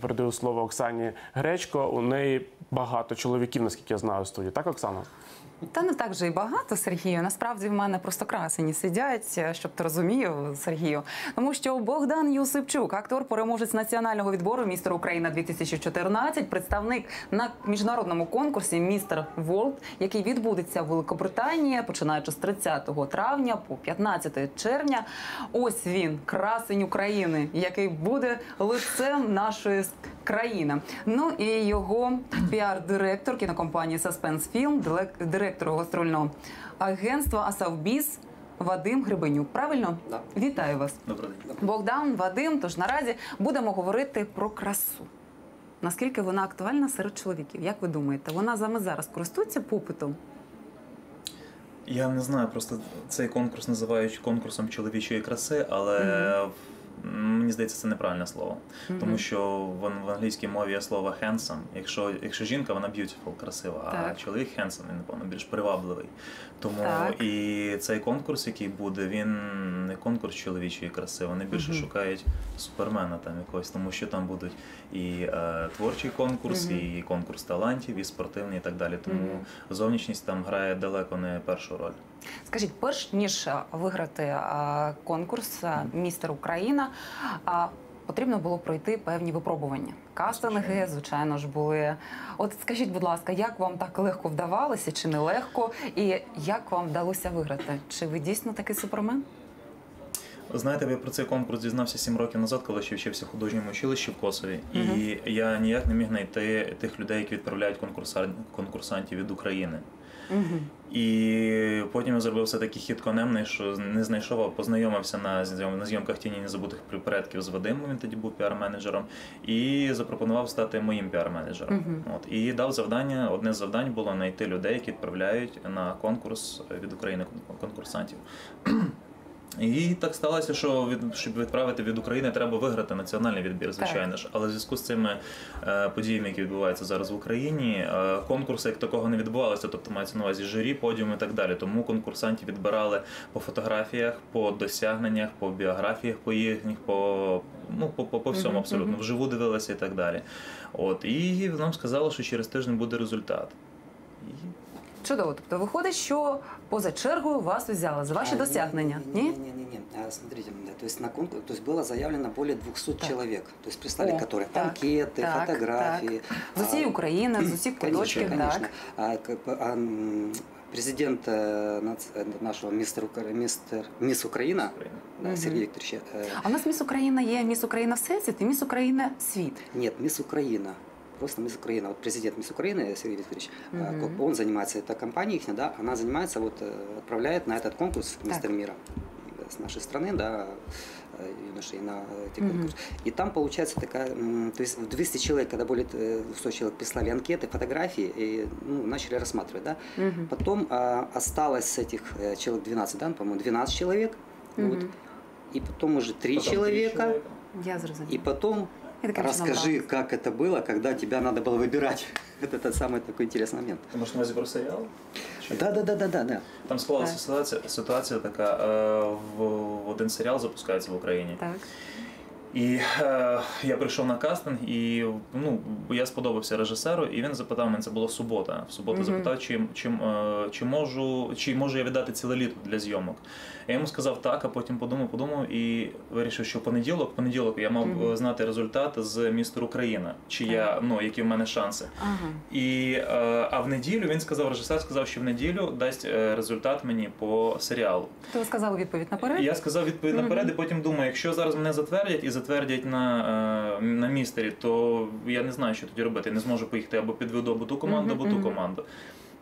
Передаю слово Оксані Гречко. У неї багато чоловіків, наскільки я знаю, в студії. Так, Оксана? Та не так же і багато, Сергію. Насправді в мене просто красені сидять, щоб ти розумів, Сергію. Тому що Богдан Юсипчук, актор, переможець національного відбору містер Україна 2014, представник на міжнародному конкурсі Містер Волд, який відбудеться в Великобританії, починаючи з 30 травня по 15 червня. Ось він, красень України, який буде лицем нашої країни. Ну і його піар-директор кінокомпанії Suspense Film, дирек- директор гастрольного агентства Асавбіс Вадим Гребенюк. Правильно? Да. Вітаю вас. Добрий день. Богдан, Вадим. Тож наразі будемо говорити про красу. Наскільки вона актуальна серед чоловіків? Як ви думаєте, вона саме зараз користується попитом? Я не знаю, просто цей конкурс називають конкурсом чоловічої краси, але м, мені здається, це неправильне слово. Тому що в, в англійській мові є слово handsome. Якщо, якщо жінка, вона beautiful, красива, а чоловік handsome, він, напевно, більш привабливий. Тому Так. і цей конкурс, який буде, він не конкурс чоловічої краси. Вони більше шукають супермена там якогось, тому що там будуть і е, творчий конкурс, і конкурс талантів, і спортивний, і так далі. Тому зовнішність там грає далеко не першу роль. Скажіть, перш ніж виграти конкурс Містер Україна, потрібно було пройти певні випробування. Кастинги, звичайно ж, були. От скажіть, будь ласка, як вам так легко вдавалося, чи не легко, і як вам вдалося виграти? Чи ви дійсно такий супермен? Знаєте, я про цей конкурс дізнався сім років назад, коли ще вчився в художньому училищі в Косові, і я ніяк не міг знайти тих людей, які відправляють конкурсантів від України. І потім я зробив все таки хід конемний, що не знайшов, а познайомився на, на зйомках тіні незабутих предків з Вадимом, він тоді був піар-менеджером, і запропонував стати моїм піар-менеджером. От, і дав завдання, одне з завдань було знайти людей, які відправляють на конкурс від України конкурсантів. І так сталося, що від щоб відправити від України, треба виграти національний відбір, звичайно ж. Але в зв'язку з цими е, подіями, які відбуваються зараз в Україні, е, конкурси як такого не відбувалося, тобто мається на увазі журі, подіум і так далі. Тому конкурсантів відбирали по фотографіях, по досягненнях, по біографіях, по їхніх, по ну по, по, по всьому абсолютно вживу дивилися і так далі. От і нам сказали, що через тиждень буде результат. І Чудово. Тобто виходить, що поза чергою вас взяли за ваші А, досягнення. Не, Ні? не, не, не, не. А, Смотрите, да, то есть на конкурс, то есть было заявлено более 200 Так. человек. То есть прислали, О, которые так, анкеты, так, фотографии. З усієї А, України, з усіх Конечно, куточків, конечно. так. А, как бы, а, м, президент э, нац- э, нашего мистер, Укра- мистер, мисс Украина, да, Мгм. Сергей Викторович, э, А в нас міс Україна є міс Україна Всесвіт і міс Україна світ. нет, мисс Украина. Просто мисс Украина. Вот президент мисс Украины Сергей Викторович, а, Мгм. как бы он занимается, это компания их, да, она занимается, вот э, отправляет на этот конкурс мистер мира э, с нашей страны, да, э, юношей на эти Мгм. конкурсы. И там получается такая, м, то есть в 200 человек, когда более э, 100 человек прислали анкеты, фотографии, и ну, начали рассматривать, да. Мгм. Потом а, осталось с этих э, человек 12, да, по-моему, 12 человек, вот. Мгм. и потом уже 3 потім три человека, чоловіка. Я зрозуміла. и потом І таким чином расскажи, брали. как это было, когда тебя надо было выбирать. Это тот самый такой интересный момент. Ти можеш на увазі про серіал? Чи- Да, да, да, да, да, да. Там склалася Так. ситуація, ситуація така. Е, в, в один серіал запускається в Україні. Так. І е, я прийшов на кастинг, і ну я сподобався режисеру, і він запитав мене, це була субота. В суботу Мгм. запитав, чи, чи, е, чи можу, чи можу я віддати ціле літо для зйомок. Я йому сказав так, а потім подумав, подумав і вирішив, що в понеділок, понеділок я мав Мгм. е, знати результат з містер Україна, чи я ну які в мене шанси. Ага. І е, а в неділю він сказав, режисер сказав, що в неділю дасть е, результат мені по серіалу. То ви сказали відповідь наперед? Я сказав відповідь наперед, і потім думаю, якщо зараз мене затвердять і затвердять на, е, на містері, то я не знаю, що тоді робити. Я не зможу поїхати або підведу або ту команду, або ту команду.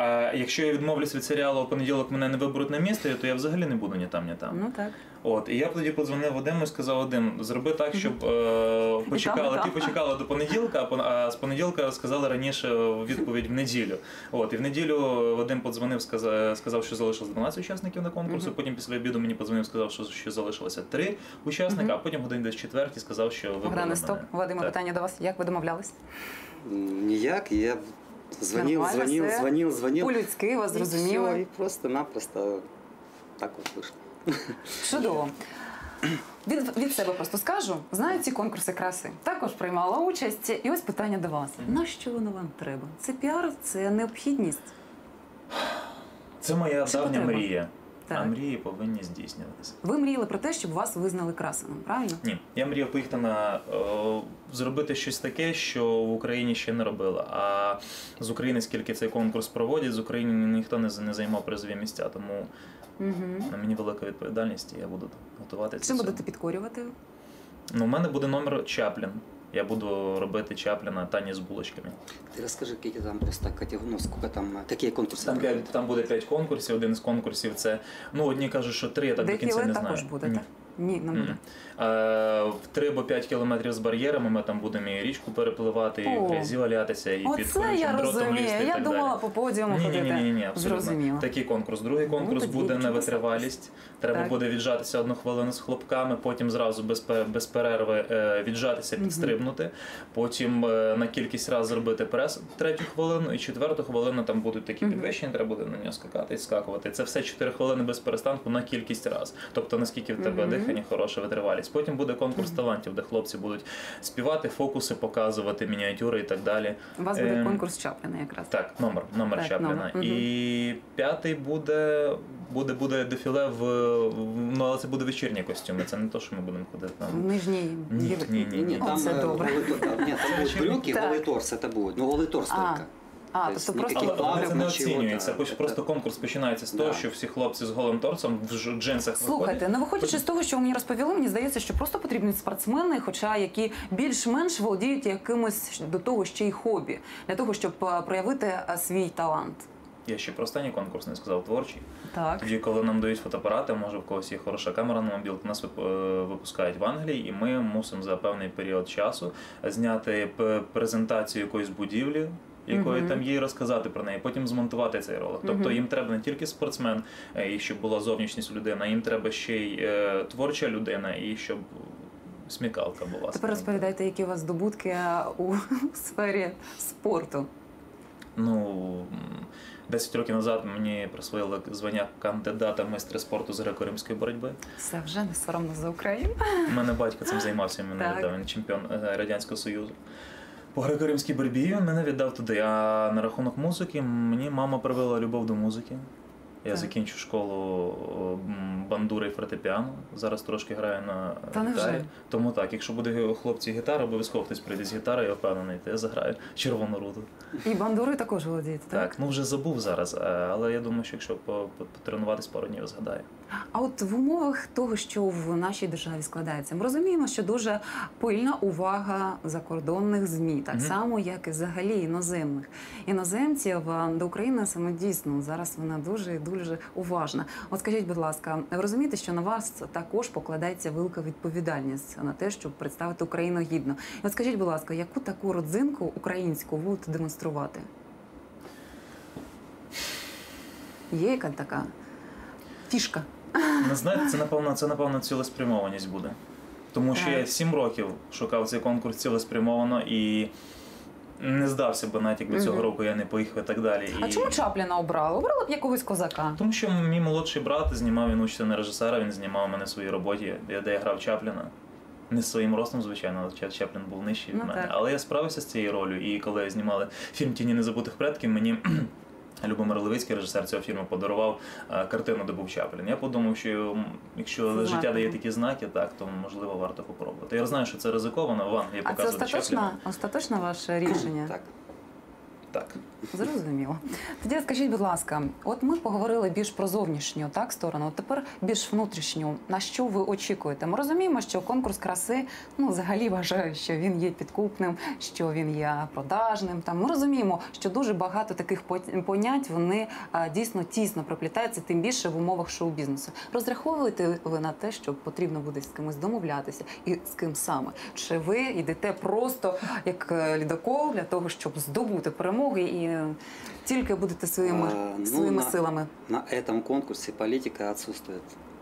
А якщо я відмовлюсь від серіалу, в понеділок мене не виберуть на містері, то я взагалі не буду ні там, ні там. Ну так. От, і я тоді подзвонив Вадиму і сказав: Вадим, зроби так, щоб е, почекали, там. ті почекали до понеділка, а з понеділка сказали раніше відповідь в неділю. От, і в неділю Вадим подзвонив, сказав, що залишилось 12 учасників на конкурсу. Потім після обіду мені подзвонив, сказав, що, що залишилося 3 учасника, а потім годин десь четвертій сказав, що вибрали Богдане, стоп. Вадиме, питання до вас. Як ви домовлялись? Ніяк, я звонил, Нормально звонил, все. звонил, звонил. По-людськи вас И зрозуміло. І, і просто-напросто так от вийшло. Чудово. від, від себе просто скажу. Знаю ці конкурси краси. Також приймала участь. І ось питання до вас: на що воно вам треба? Це піар, це необхідність. Це моя Чи давня потреба? мрія. Так. А мрії повинні здійснюватися. Ви мріяли про те, щоб вас визнали красеним, правильно? Ні, я мріяв поїхати на е, зробити щось таке, що в Україні ще не робила. А з України, скільки цей конкурс проводять, з України ніхто не, не займав призові місця. Тому Угу. на мені велика відповідальність, і я буду готуватися. Чим будете підкорювати? Ну, у мене буде номер Чаплін Я буду робити Чапліна Тані з булочками. Ты расскажи, какие там просто категории, ну, сколько там, э, какие конкурсы? Там, п'ять- там буде п'ять конкурсів. Один з конкурсів це ну одні кажуть, що три, я так до кінця Дефіле не також знаю. буде, Ні. так? Ні, не буде. Е, В 3 або 5 кілометрів з бар'єрами ми там будемо і річку перепливати, і О. в грязі валятися, і під Оце я колючим дротом розумію. лізти і Я так думала далі. по подіуму Ні, ні, ходити. ні, ні, ні, абсолютно. Зрозуміло. Такий конкурс. Другий конкурс тоді буде на витривалість. Треба Так. буде віджатися одну хвилину з хлопками, потім зразу без, пе- без перерви е, віджатися, підстрибнути. Потім е, на кількість разів зробити прес третю хвилину, і четверту хвилину там будуть такі підвищення, треба буде на нього скакати і скакувати. Це все 4 хвилини без перестанку на кількість разів. Тобто наскільки в тебе Мгм дихання хороше, витривалість. Потім буде конкурс талантів, де хлопці будуть співати, фокуси показувати, мініатюри і так далі. У вас буде Ем, конкурс Чапліна якраз. Так, номер, номер Так, Чапліна. номер, мгм. І п'ятий буде, буде, буде дефіле в, в- ну, але це буде вечірні костюми. Це не то, що ми будемо ходити В там. нижній Ні, білі- ні, ні, ні. Нет, О, там, це э, добре. голый тор- да, нет, там будут Зачем? брюки, Так. голый торс, это будет. Ну, голый торс А, только. А, То тобто просто никаких Але, але це не оцінюється. Хоч да. просто конкурс починається з того, що всі хлопці з голим торсом в ж- джинсах Слухайте, виходять. ну виходячи з того, що ви мені розповіли, мені здається, що просто потрібні спортсмени, хоча які більш-менш володіють якимось до того ще й хобі, для того, щоб е, проявити е, свій талант. Я ще про останній конкурс не сказав творчий. Так. Тоді, коли нам дають фотоапарати, може в когось є хороша камера на мобілку, нас вип- е, випускають в Англії, і ми мусимо за певний період часу зняти п- презентацію якоїсь будівлі. Якої там є, і розказати про неї, потім змонтувати цей ролик. Тобто їм треба не тільки спортсмен, е, і щоб була зовнішність людина, їм треба ще й е, творча людина, і щоб смікалка була. Тепер розповідайте, які у вас здобутки у сфері спорту. Ну, м, 10 років назад мені присвоїли звання кандидата в майстри спорту з греко-римської боротьби. Все вже не соромно за Україну. У мене батько цим займався, він мене він чемпіон е, Радянського Союзу. По греко-римській боротьбі він мене віддав туди. А на рахунок музики мені мама привела любов до музики. Я Так. закінчив школу бандури і фортепіано. Зараз трошки граю на Та гітарі. Тому так, якщо буде хлопці гітара, обов'язково хтось прийде з гітари, я впевнений, я заграю червону руту. І бандурою також володієте, так? Так, ну вже забув зараз, е, але я думаю, що якщо по- по- потренуватись пару днів, згадаю. А от в умовах того, що в нашій державі складається, ми розуміємо, що дуже пильна увага закордонних змі, так само як і взагалі іноземних іноземців до України саме дійсно зараз вона дуже і дуже уважна. От скажіть, будь ласка, ви розумієте, що на вас також покладається велика відповідальність на те, щоб представити Україну гідно. І от скажіть, будь ласка, яку таку родзинку українську будете демонструвати? Є яка така фішка? Не знаєте, це напевно, це напевно цілеспрямованість буде. Тому що я сім років шукав цей конкурс цілеспрямовано і не здався би, навіть якби цього року я не поїхав і так далі. А І- чому Чапліна обрали? Обрали б якогось козака. Тому що мій молодший брат знімав, він учиться на режисера, він знімав мене в своїй роботі, де я грав Чапліна. Не своїм ростом, звичайно, але Чаплін був нижчий від Ну, мене. так. Але я справився з цією ролью, і коли знімали фільм Тіні незабутих предків, мені Любомир Левицький, режисер цього фільму, подарував е, картину, де був Чаплін. Я подумав, що якщо Це життя дає такі знаки, так то можливо варто попробувати. Я знаю, що це ризиковано, в Англії А це показувати остаточно, Чапліна. остаточно ваше рішення? Так. Так. Зрозуміло. Тоді скажіть, будь ласка, от ми поговорили більш про зовнішню так сторону. От тепер більш внутрішню. На що ви очікуєте? Ми розуміємо, що конкурс краси ну взагалі вважаю, що він є підкупним, що він є продажним. Там ми розуміємо, що дуже багато таких понять вони а, дійсно тісно проплітаються, тим більше в умовах шоу-бізнесу. Розраховуєте ви на те, що потрібно буде з кимось домовлятися, і з ким саме? Чи ви йдете просто як е, лідокол для того, щоб здобути перемоги і е, тільки будете своїми, А, ну, своїми на- силами? На этом конкурсе политика отсутствует.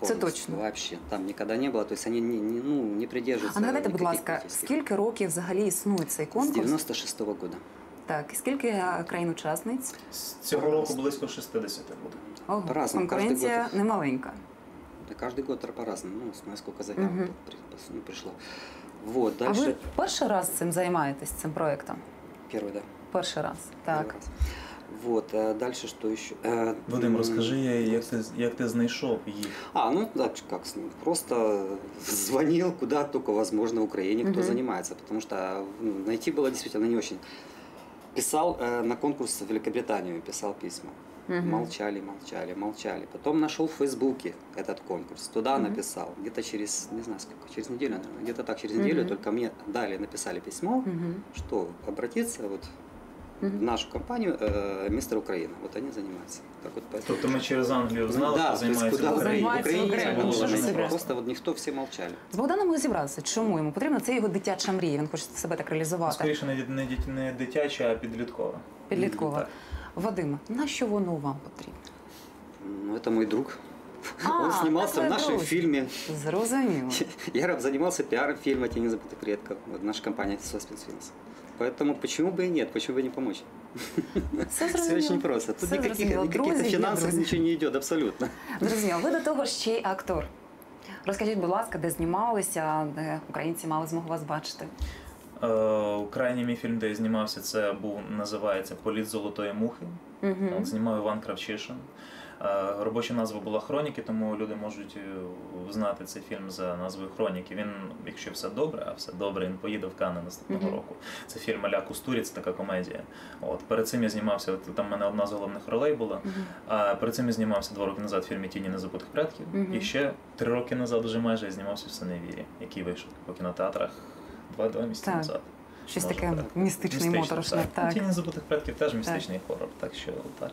полностью, точно. Вообще. Там никогда не было. То есть они не, не, ну, не придерживаются А нагадайте, будь никаких ласка, политических. скільки років взагалі існує цей С конкурс? 96 года. Так, і скільки е, країн-учасниць? З цього року близько 60 буде. Ого, По-разному, конкуренція кожен немаленька. Да каждый год по-разному. Ну, смотря сколько заявок Мгм. при- ну, пришло. Вот, А дальше... ви перший раз цим займаєтесь цим проєктом? Первый, да. Перший раз. Так. Вот, а дальше что еще? Э, Вадим, розкажи, як ти, як ти знайшов їх? А, ну так как с ним. Просто звонил куда только возможно в Украине, кто Мгм. занимается. Потому что ну, найти было действительно не очень. Писал э, на конкурс в Великобританию, писал письма. Мгм. Молчали, молчали, молчали. Потом нашел в Фейсбуке этот конкурс. Туда Мгм. написал. Где-то через, не знаю сколько, через неделю, наверное. Где-то так, через неделю. Мгм. Только мне дали, написали письмо, Мгм. что обратиться вот в Мгм. нашу компанию э, «Мистер Украина». Вот они занимаются. Так вот, поэтому... Тобто ми через Англію знали, да, хто то есть займається куда в Україні. Займається в Украине, Украине. было Нічого же не не просто. просто вот никто, все молчали. З Богданом ми розібралися, чому йому потрібно. Це його дитяча мрія. Він хоче себе так реалізувати. Скоріше не, ді- не, діт- не дитяча, а підліткова. Підліткова. Так. Вадиме, на що воно вам потрібно? Ну, это мой друг. А, Он снимался такой в нашем друг. фильме. Зрозуміло. Я занимался пиаром фильма «Тени забытых предков». Вот наша компания Suspense Films. Поэтому почему бы и нет, почему бы не помочь? Все Все зрозуміло. очень просто. Тут Все никаких, зрозуміло. никаких Друзі, є финансов друзі. ничего не идет абсолютно. Зрозуміло. Ви до того ж ще й актор. Розкажіть, будь ласка, де знімалися, де українці мали змогу вас бачити. Е, крайній мій фільм, де я знімався, це був називається Політ золотої мухи. Угу. От знімав Іван Кравчишин. Е, Робоча назва була Хроніки, тому люди можуть е, знати цей фільм за назвою Хроніки. Він, якщо все добре, а все добре, він поїде в Канни наступного Мгм. року. Це фільм Аля Кустуріць, така комедія. От перед цим я знімався. От там в мене одна з головних ролей була. А перед цим я знімався два роки назад в фільмі Тіні незабутих предків. Мгм. І ще три роки назад вже майже я знімався в Синевірі, який вийшов по кінотеатрах два-два місяці Так. назад. Щось Може, таке так. містичне і моторошне. Так. Так. Тіні забутих предків теж містичний хорор, так що так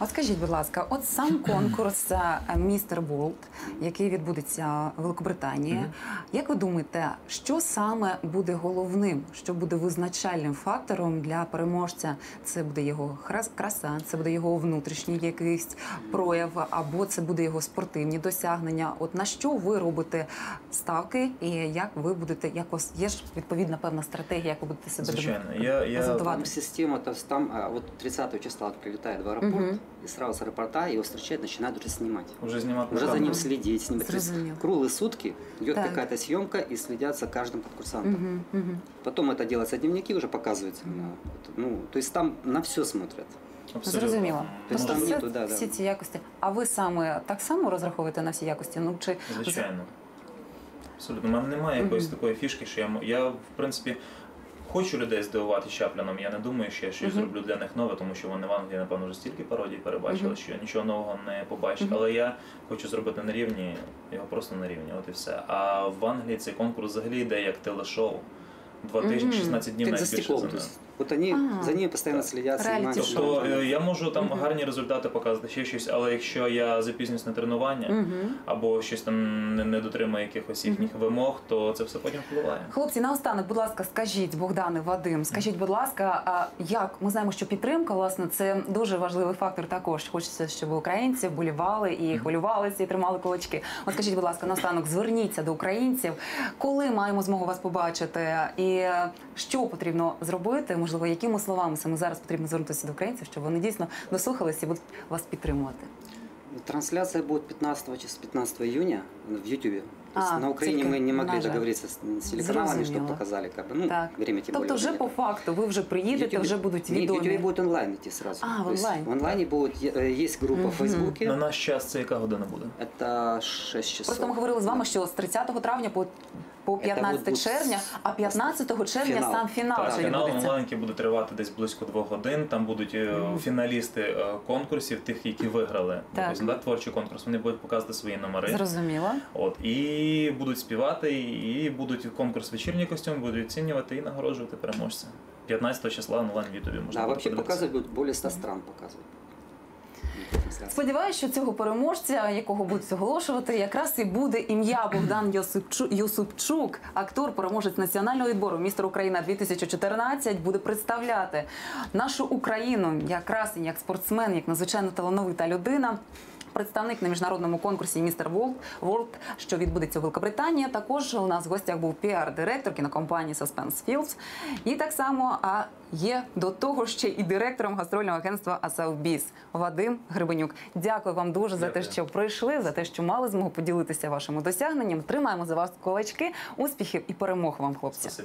от. От скажіть, будь ласка, от сам конкурс е, Містер Болт, який відбудеться в Великобританії. Як ви думаєте, що саме буде головним, що буде визначальним фактором для переможця? Це буде його краса, це буде його внутрішній якийсь прояв, або це буде його спортивні досягнення. От на що ви робите ставки, і як ви будете якось є ж відповідна певна стратегія, як ви будете себе Звичайно. Я, я. Там система, то там а, вот 30 числа он прилетает в аэропорт, Мгм. и сразу с аэропорта его встречают, начинают уже снимать. вже знімати Уже за камеру. ним следить, снимать. То есть Зрозуміло. круглые сутки идет Так. какая-то съемка и следят за каждым конкурсантом. Мгм, мгм. Потом это делается дневники, уже показываются. на- ну, то есть там на все смотрят. Абсолютно. Зрозуміло. Тобто Тобто там все- нету, да, да. всі ці якості. А ви саме так само розраховуєте на всі якості? Ну чи Звичайно. Абсолютно. У мене немає якоїсь Мгм. такої фішки, що я, м- я, в принципі, хочу людей здивувати Чапліном. Я не думаю, що я щось Мгм. зроблю для них нове, тому що вони в Англії, напевно, вже стільки пародій перебачили, Мгм. що я нічого нового не побачу. Мгм. Але я хочу зробити на рівні, його просто на рівні, от і все. А в Англії цей конкурс взагалі йде як телешоу. Два тижні, 16 днів найбільше за То ним. есть, вот они А, за ними постоянно следят, реалити снимают. шоу. Тобто е, я можу там гарні результати показати, ще щось, але якщо я запізнюсь на тренування або щось там не, не дотримує якихось їхніх вимог, то це все потім впливає. Хлопці, наостанок, будь ласка, скажіть, Богдане, Вадим, скажіть, будь ласка, а як ми знаємо, що підтримка, власне, це дуже важливий фактор. Також хочеться, щоб українці вболівали і хвилювалися, і тримали кулачки. От скажіть, будь ласка, наостанок, зверніться до українців, коли маємо змогу вас побачити, і що потрібно зробити, можливо, якими словами саме зараз потрібно звернутися до українців, щоб вони дійсно дослухалися і будуть вас підтримувати. Трансляция будет 15 числа, 15 июня в Ютубе. То есть А, на Украине только мы не могли на жаль. договориться с, с телеканалами, Зрозуміло. чтобы показали, как бы, ну, Так. время тем более. Тобто, вже уже по нет. факту ви вже приїдете, Ютубе- вже будуть Нет, в Ютубе відомі. будет онлайн идти сразу. А, в То есть онлайн. В онлайне будет, э, есть группа Мгм. в Фейсбуке. На наш час це яка година буде? Это 6 часов. Просто ми говорили з вами, що з 30 травня по, по 15 буде червня, а 15 червня фінал. сам фінал Так, вже фінал відбудеться. онлайн який буде тривати десь близько двох годин. Там будуть е, фіналісти е, конкурсів, тих, які виграли Так. Тобто, творчий конкурс. Вони будуть показувати свої номери. Зрозуміло. От і будуть співати, і будуть конкурс вечірній костюм, будуть оцінювати і нагороджувати переможця. 15 числа онлайн в Ютубі можна Да, буде вообще показывать будут более 100 стран показывать. Сподіваюся, що цього переможця, якого будуть оголошувати, якраз і буде ім'я Богдан Йосипчук, актор, переможець національного відбору містер Україна 2014, буде представляти нашу Україну якраз як спортсмен, як надзвичайно талановита людина. Представник на міжнародному конкурсі Містер World, що відбудеться у Великобританії. Також у нас в гостях був піар-директор кінокомпанії Suspense Fields. І так само а є до того ще і директором гастрольного агентства Асавбіс Вадим Грибенюк. Дякую вам дуже за те, що прийшли, за те, що мали змогу поділитися вашими досягненням. Тримаємо за вас кулачки. Успіхів і перемог вам, хлопці.